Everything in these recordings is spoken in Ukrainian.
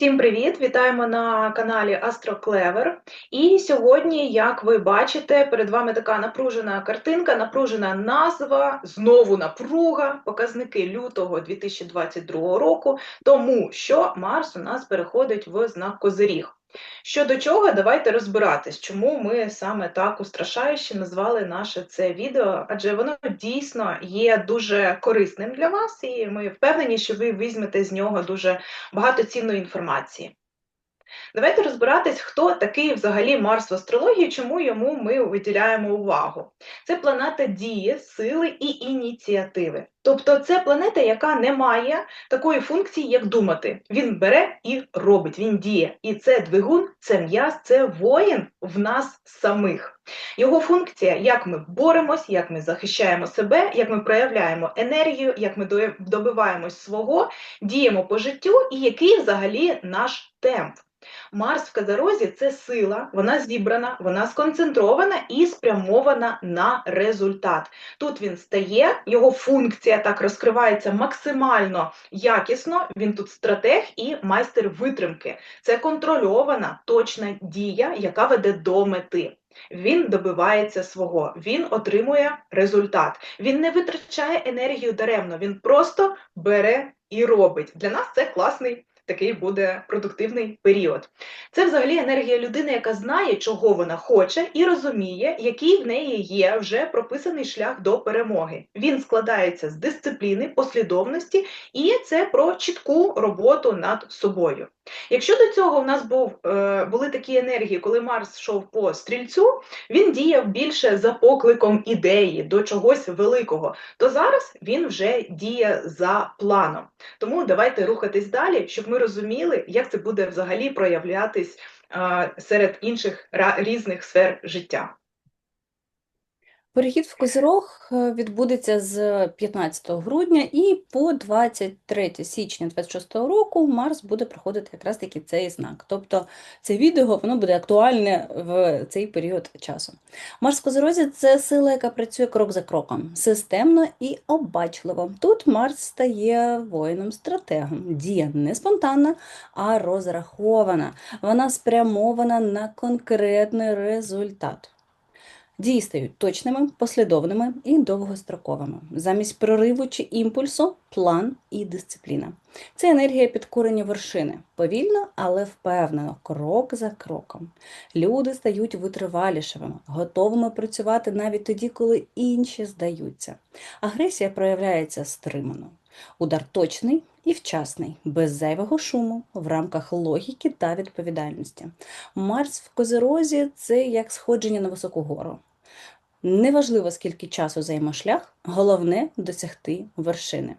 Всім привіт! Вітаємо на каналі AstroClever. І сьогодні, як ви бачите, перед вами така напружена картинка, напружена назва, знову напруга, показники лютого 2022 року, тому що Марс у нас переходить в знак Козиріг. Щодо чого, давайте розбиратись, чому ми саме так устрашающе назвали наше це відео, адже воно дійсно є дуже корисним для вас, і ми впевнені, що ви візьмете з нього дуже багато цінної інформації. Давайте розбиратись, хто такий взагалі Марс в астрології, чому йому ми виділяємо увагу. Це планета дії, сили і ініціативи. Тобто це планета, яка не має такої функції, як думати. Він бере і робить, він діє. І це двигун, це м'яз, це воїн в нас самих. Його функція, як ми боремось, як ми захищаємо себе, як ми проявляємо енергію, як ми добиваємось свого, діємо по життю, і який взагалі наш темп. Марс в Казарозі це сила, вона зібрана, вона сконцентрована і спрямована на результат. Тут він стає, його функція так розкривається максимально якісно. Він тут стратег і майстер витримки. Це контрольована точна дія, яка веде до мети. Він добивається свого, він отримує результат. Він не витрачає енергію даремно, він просто бере і робить. Для нас це класний такий буде продуктивний період. Це взагалі енергія людини, яка знає, чого вона хоче, і розуміє, який в неї є вже прописаний шлях до перемоги. Він складається з дисципліни, послідовності, і це про чітку роботу над собою. Якщо до цього в нас був, е, були такі енергії, коли Марс йшов по стрільцю, він діяв більше за покликом ідеї до чогось великого, то зараз він вже діє за планом. Тому давайте рухатись далі, щоб ми розуміли, як це буде взагалі проявлятись серед інших різних сфер життя. Перехід в Козирог е, відбудеться з 15 грудня і по 23 січня 26 року Марс буде проходити якраз таки цей знак. Тобто це відео воно буде актуальне в цей період часу. Марс в Козирозі це сила, яка працює крок за кроком, системно і обачливо. Тут Марс стає воїном-стратегом. Дія не спонтанна, а розрахована. Вона спрямована на конкретний результат. Дії стають точними, послідовними і довгостроковими. Замість прориву чи імпульсу план і дисципліна. Це енергія підкорення вершини. Повільно, але впевнено, крок за кроком. Люди стають витривалішими, готовими працювати навіть тоді, коли інші здаються. Агресія проявляється стримано. Удар точний і вчасний, без зайвого шуму, в рамках логіки та відповідальності. Марс в козерозі це як сходження на високу гору. Неважливо, скільки часу займе шлях, головне досягти вершини.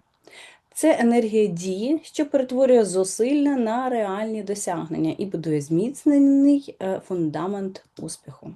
Це енергія дії, що перетворює зусилля на реальні досягнення і будує зміцнений е, фундамент успіху.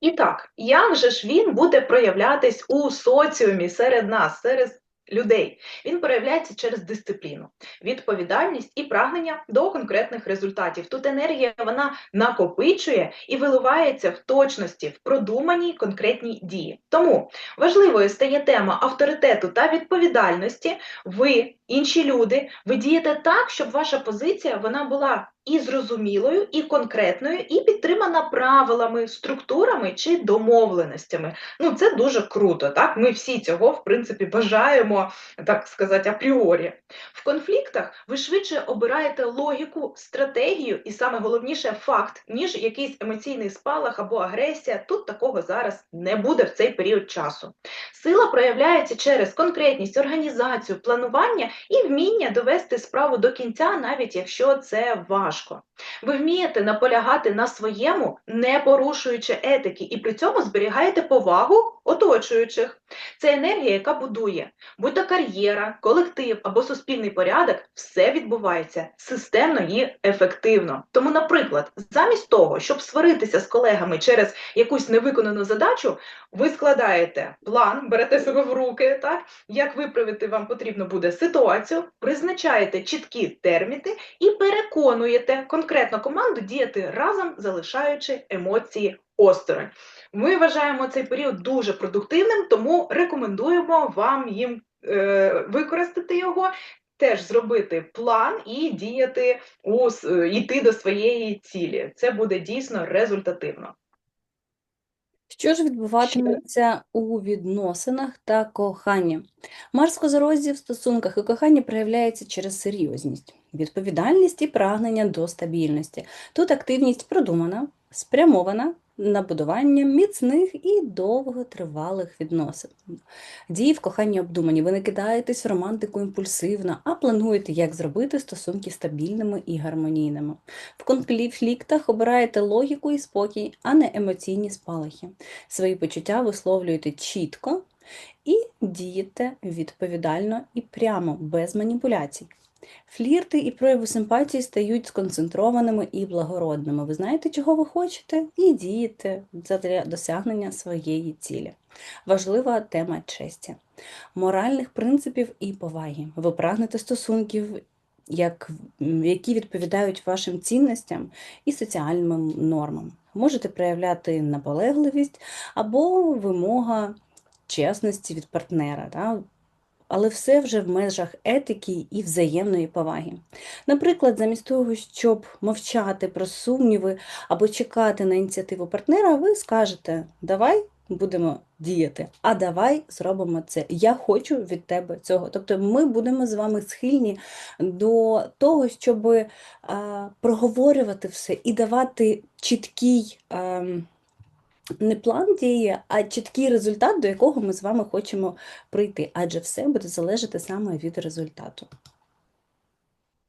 І так, як же ж він буде проявлятись у соціумі серед нас, серед людей. Він проявляється через дисципліну, відповідальність і прагнення до конкретних результатів. Тут енергія вона накопичує і виливається в точності, в продуманій конкретній дії. Тому важливою стає тема авторитету та відповідальності. Ви, інші люди, ви дієте так, щоб ваша позиція вона була і зрозумілою, і конкретною, і підтримана правилами, структурами чи домовленостями. Ну, це дуже круто. Так, ми всі цього, в принципі, бажаємо, так сказати, апріорі. В конфліктах ви швидше обираєте логіку, стратегію, і саме головніше факт, ніж якийсь емоційний спалах або агресія. Тут такого зараз не буде в цей період часу. Сила проявляється через конкретність, організацію, планування і вміння довести справу до кінця, навіть якщо це важко. Ви вмієте наполягати на своєму, не порушуючи етики, і при цьому зберігаєте повагу оточуючих. Це енергія, яка будує. Будь-то кар'єра, колектив або суспільний порядок, все відбувається системно і ефективно. Тому, наприклад, замість того, щоб сваритися з колегами через якусь невиконану задачу, ви складаєте план, берете себе в руки, так як виправити вам потрібно буде ситуацію, призначаєте чіткі терміни і переконуєте конкретно команду діяти разом, залишаючи емоції осторонь. Ми вважаємо цей період дуже продуктивним, тому рекомендуємо вам їм е, використати його теж зробити план і діяти у е, йти до своєї цілі. Це буде дійсно результативно. Що ж відбуватиметься у відносинах та коханні? Марс Козорозі в стосунках і коханні проявляється через серйозність, відповідальність і прагнення до стабільності. Тут активність продумана, спрямована на будування міцних і довготривалих відносин. Дії в коханні обдумані. Ви не кидаєтесь в романтику імпульсивно, а плануєте, як зробити стосунки стабільними і гармонійними. В конфліктах обираєте логіку і спокій, а не емоційні спалахи. Свої почуття висловлюєте чітко і дієте відповідально і прямо, без маніпуляцій. Флірти і прояви симпатії стають сконцентрованими і благородними. Ви знаєте, чого ви хочете, і дієте для досягнення своєї цілі. Важлива тема честі, моральних принципів і поваги. Ви прагнете стосунків, як, які відповідають вашим цінностям і соціальним нормам. Можете проявляти наполегливість або вимога чесності від партнера. Да? Але все вже в межах етики і взаємної поваги. Наприклад, замість того, щоб мовчати про сумніви або чекати на ініціативу партнера, ви скажете: давай будемо діяти, а давай зробимо це. Я хочу від тебе цього. Тобто ми будемо з вами схильні до того, щоб е, проговорювати все і давати чіткий. Не план дії, а чіткий результат, до якого ми з вами хочемо прийти, адже все буде залежати саме від результату.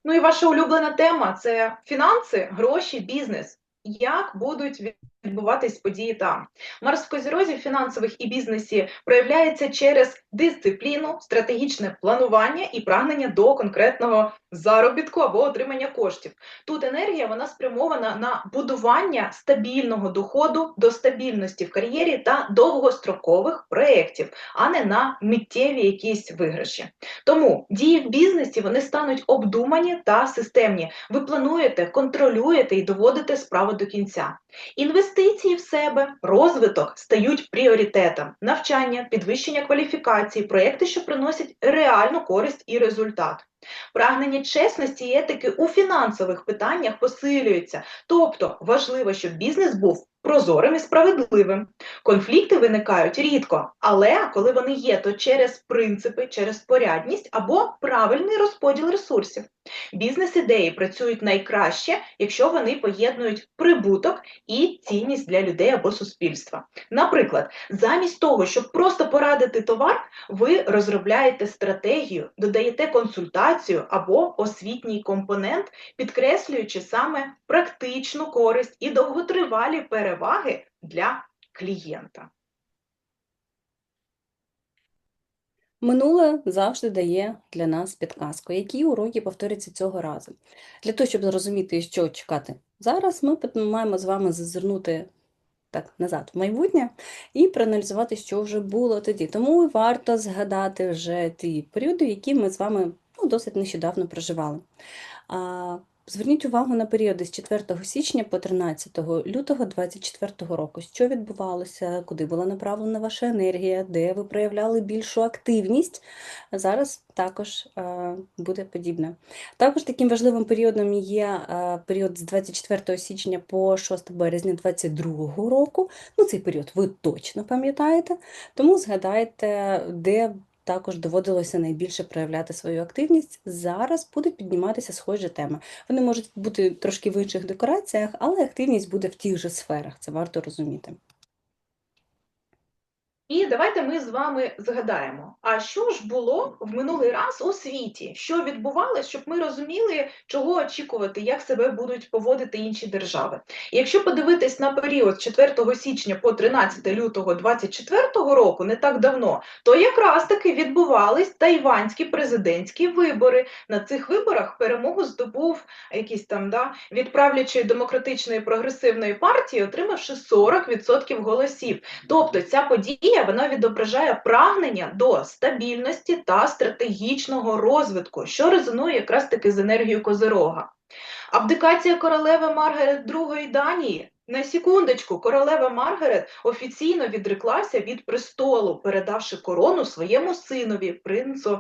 Ну і ваша улюблена тема це фінанси, гроші, бізнес. Як будуть відбуватись події там? Марс в Козірозі в фінансових і бізнесі проявляється через дисципліну, стратегічне планування і прагнення до конкретного заробітку або отримання коштів. Тут енергія вона спрямована на будування стабільного доходу до стабільності в кар'єрі та довгострокових проєктів, а не на миттєві якісь виграші. Тому дії в бізнесі вони стануть обдумані та системні. Ви плануєте, контролюєте і доводите справу до кінця. Інвестиції в себе, розвиток стають пріоритетом, навчання, підвищення кваліфікації, проекти, що приносять реальну користь і результат. Прагнення чесності і етики у фінансових питаннях посилюється, тобто важливо, щоб бізнес був прозорим і справедливим. Конфлікти виникають рідко, але коли вони є, то через принципи, через порядність або правильний розподіл ресурсів. Бізнес-ідеї працюють найкраще, якщо вони поєднують прибуток і цінність для людей або суспільства. Наприклад, замість того, щоб просто порадити товар, ви розробляєте стратегію, додаєте консультацію або освітній компонент, підкреслюючи саме практичну користь і довготривалі переваги для клієнта. Минуле завжди дає для нас підказку, які уроки повторяться цього разу. Для того, щоб зрозуміти, що чекати зараз, ми маємо з вами зазирнути так назад в майбутнє і проаналізувати, що вже було тоді. Тому варто згадати вже ті періоди, які ми з вами досить нещодавно проживали. Зверніть увагу на періоди з 4 січня по 13 лютого 2024 року. Що відбувалося, куди була направлена ваша енергія, де ви проявляли більшу активність. Зараз також е, буде подібне. Також таким важливим періодом є е, період з 24 січня по 6 березня 2022 року. Ну, цей період ви точно пам'ятаєте, тому згадайте, де також доводилося найбільше проявляти свою активність. Зараз будуть підніматися схожі теми. Вони можуть бути трошки в інших декораціях, але активність буде в тих же сферах. Це варто розуміти. І давайте ми з вами згадаємо, а що ж було в минулий раз у світі? Що відбувалося, щоб ми розуміли, чого очікувати, як себе будуть поводити інші держави. І якщо подивитись на період з 4 січня по 13 лютого 2024 року, не так давно, то якраз таки відбувались тайванські президентські вибори. На цих виборах перемогу здобув якийсь там да, від демократичної прогресивної партії, отримавши 40% голосів. Тобто ця подія вона відображає прагнення до стабільності та стратегічного розвитку, що резонує якраз таки з енергією Козирога. Абдикація королеви Маргарет II Данії На секундочку, королева Маргарет офіційно відреклася від престолу, передавши корону своєму синові, принцу.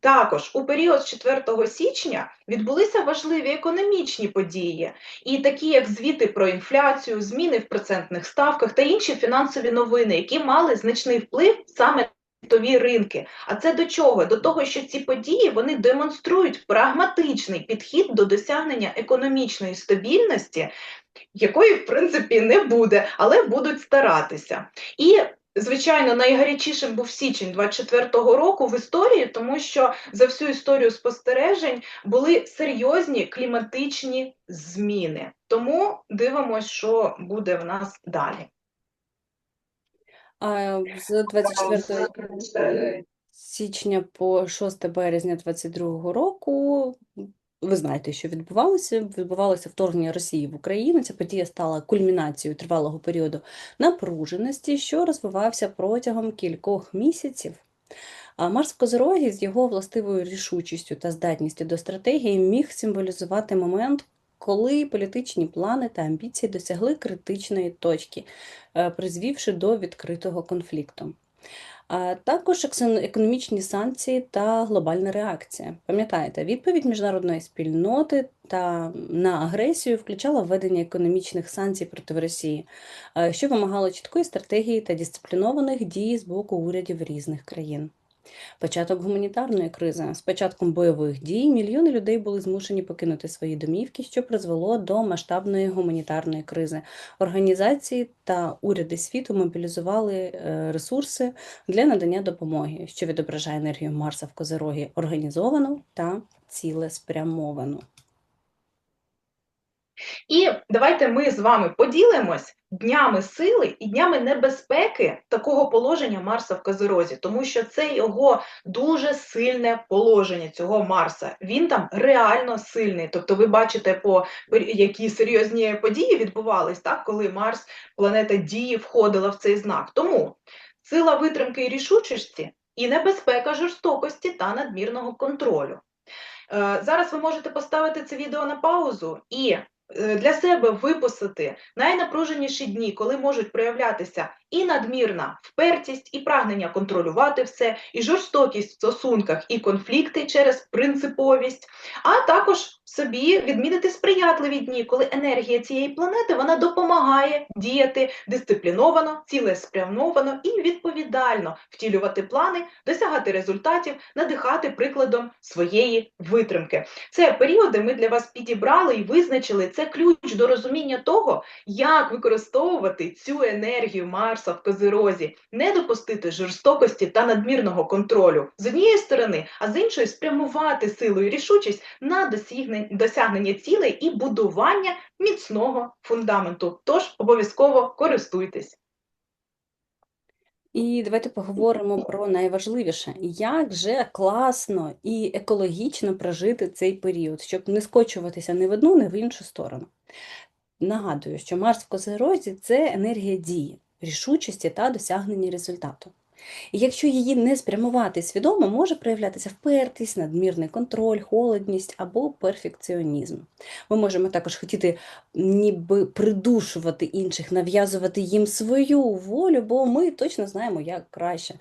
Також у період з 4 січня відбулися важливі економічні події, і такі як звіти про інфляцію, зміни в процентних ставках та інші фінансові новини, які мали значний вплив саме світові ринки. А це до чого? До того, що ці події вони демонструють прагматичний підхід до досягнення економічної стабільності якої, в принципі, не буде, але будуть старатися. І Звичайно, найгарячішим був січень 24-го року в історії, тому що за всю історію спостережень були серйозні кліматичні зміни. Тому дивимося, що буде в нас далі. А з 24 січня по 6 березня 22 року ви знаєте, що відбувалося. Відбувалося вторгнення Росії в Україну. Ця подія стала кульмінацією тривалого періоду напруженості, що розвивався протягом кількох місяців. А Марс в з його властивою рішучістю та здатністю до стратегії міг символізувати момент, коли політичні плани та амбіції досягли критичної точки, е, призвівши до відкритого конфлікту. А також економічні санкції та глобальна реакція. Пам'ятаєте, відповідь міжнародної спільноти та на агресію включала введення економічних санкцій проти Росії, е, що вимагало чіткої стратегії та дисциплінованих дій з боку урядів різних країн. Початок гуманітарної кризи. З початком бойових дій мільйони людей були змушені покинути свої домівки, що призвело до масштабної гуманітарної кризи. Організації та уряди світу мобілізували е, ресурси для надання допомоги, що відображає енергію Марса в Козирогі організовану та цілеспрямовану. І давайте ми з вами поділимось днями сили і днями небезпеки такого положення Марса в Козирозі, тому що це його дуже сильне положення цього Марса. Він там реально сильний. Тобто, ви бачите, по які серйозні події відбувались, так коли Марс, планета дії, входила в цей знак. Тому сила витримки і рішучості і небезпека жорстокості та надмірного контролю. Е, Зараз ви можете поставити це відео на паузу і для себе виписати найнапруженіші дні, коли можуть проявлятися і надмірна впертість, і прагнення контролювати все, і жорстокість в стосунках, і конфлікти через принциповість, а також собі відмінити сприятливі дні, коли енергія цієї планети вона допомагає діяти дисципліновано, цілеспрямовано і відповідально втілювати плани, досягати результатів, надихати прикладом своєї витримки. Це періоди ми для вас підібрали і визначили. Це ключ до розуміння того, як використовувати цю енергію Марса в Козирозі, не допустити жорстокості та надмірного контролю з однієї сторони, а з іншої спрямувати силу і рішучість на досягнення цілей і будування міцного фундаменту. Тож обов'язково користуйтесь. І давайте поговоримо про найважливіше, як же класно і екологічно прожити цей період, щоб не скочуватися ні в одну, ні в іншу сторону. Нагадую, що Марс в Козирозі – це енергія дії, рішучості та досягнення результату. І якщо її не спрямувати свідомо, може проявлятися впертість, надмірний контроль, холодність або перфекціонізм. Ми можемо також хотіти ніби придушувати інших, нав'язувати їм свою волю, бо ми точно знаємо, як краще.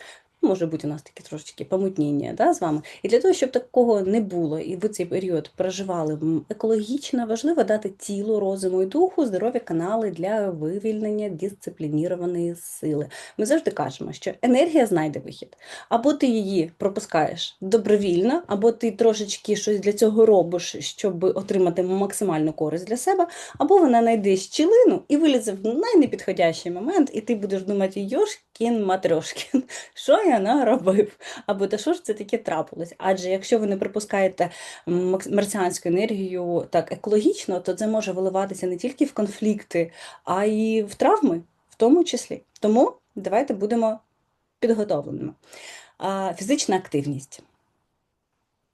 Може бути у нас таке трошечки помутніння да, з вами. І для того, щоб такого не було, і ви цей період проживали екологічно, важливо дати тілу, розуму і духу здорові канали для вивільнення дисциплінірованої сили. Ми завжди кажемо, що енергія знайде вихід. Або ти її пропускаєш добровільно, або ти трошечки щось для цього робиш, щоб отримати максимальну користь для себе, або вона знайде щілину і вилізе в найнепідходящий момент, і ти будеш думати, Йошкін Матрешкін, що я наробив? Або та що ж це таке трапилось? Адже якщо ви не припускаєте марсіанську енергію так екологічно, то це може виливатися не тільки в конфлікти, а й в травми, в тому числі. Тому давайте будемо підготовленими. Фізична активність.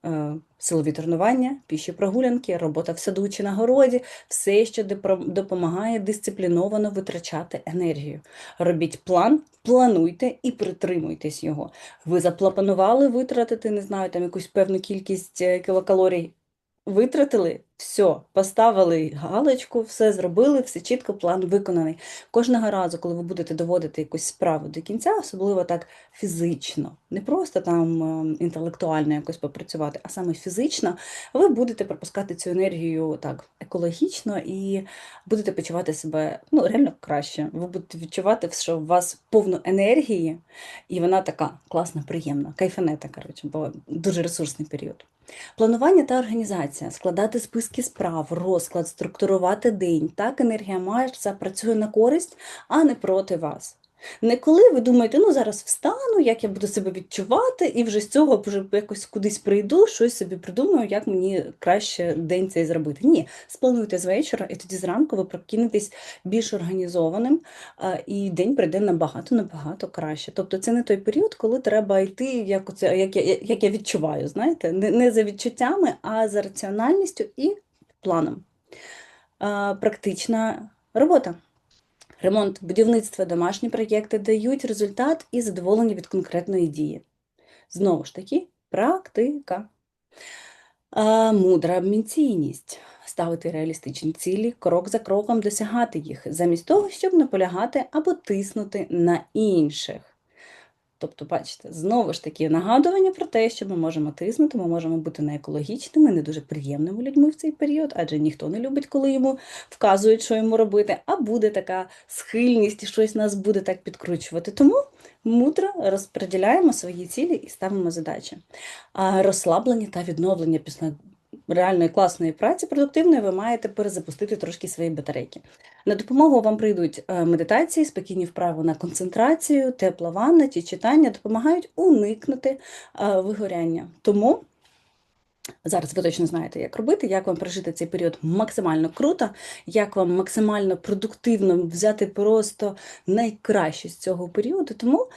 Е, Силові тренування, піші прогулянки, робота в саду чи на городі, все, що допомагає дисципліновано витрачати енергію. Робіть план, плануйте і притримуйтесь його. Ви запланували витратити, не знаю, там якусь певну кількість е, кілокалорій, витратили, Все, поставили галочку, все зробили, все чітко, план виконаний. Кожного разу, коли ви будете доводити якусь справу до кінця, особливо так фізично, не просто там е, інтелектуально якось попрацювати, а саме фізично, ви будете пропускати цю енергію так екологічно і будете почувати себе ну, реально краще. Ви будете відчувати, що у вас повно енергії, і вона така класна, приємна, кайфанета, коротше, бо дуже ресурсний період. Планування та організація, складати списки справ, розклад, структурувати день. Так енергія Марса працює на користь, а не проти вас. Не коли ви думаєте, ну зараз встану, як я буду себе відчувати, і вже з цього вже якось кудись прийду, щось собі придумаю, як мені краще день цей зробити. Ні, сплануйте з вечора, і тоді зранку ви прокинетесь більш організованим, і день прийде набагато набагато краще. Тобто це не той період, коли треба йти, як оце, як я, як я відчуваю, знаєте, не, не за відчуттями, а за раціональністю і планом. Практична робота. Ремонт, будівництво, домашні проєкти дають результат і задоволення від конкретної дії. Знову ж таки, практика. А, мудра амбіційність. Ставити реалістичні цілі, крок за кроком досягати їх, замість того, щоб наполягати або тиснути на інших. Тобто, бачите, знову ж таки нагадування про те, що ми можемо тиснути, ми можемо бути не екологічними, не дуже приємними людьми в цей період, адже ніхто не любить, коли йому вказують, що йому робити, а буде така схильність і щось нас буде так підкручувати. Тому мудро розподіляємо свої цілі і ставимо задачі. А розслаблення та відновлення після реальної класної праці продуктивної ви маєте перезапустити трошки свої батарейки. На допомогу вам прийдуть е, медитації, спокійні вправи на концентрацію, тепла ванна, ті читання допомагають уникнути е, вигоряння. Тому зараз ви точно знаєте, як робити, як вам прожити цей період максимально круто, як вам максимально продуктивно взяти просто найкраще з цього періоду. Тому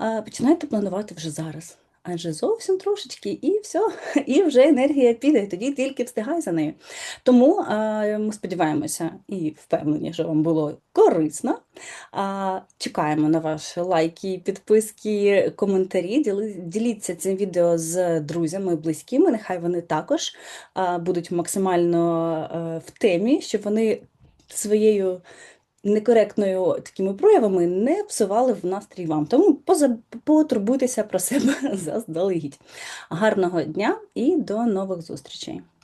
е, починайте планувати вже зараз. Адже зовсім трошечки, і все, і вже енергія піде, і тоді тільки встигай за нею. Тому ми сподіваємося і впевнені, що вам було корисно. Чекаємо на ваші лайки, підписки, коментарі. Діліться цим відео з друзями, близькими. Нехай вони також будуть максимально е, в темі, щоб вони своєю некоректною такими проявами не псували в настрій вам. Тому поза- потурбуйтеся про себе заздалегідь. Гарного дня і до нових зустрічей!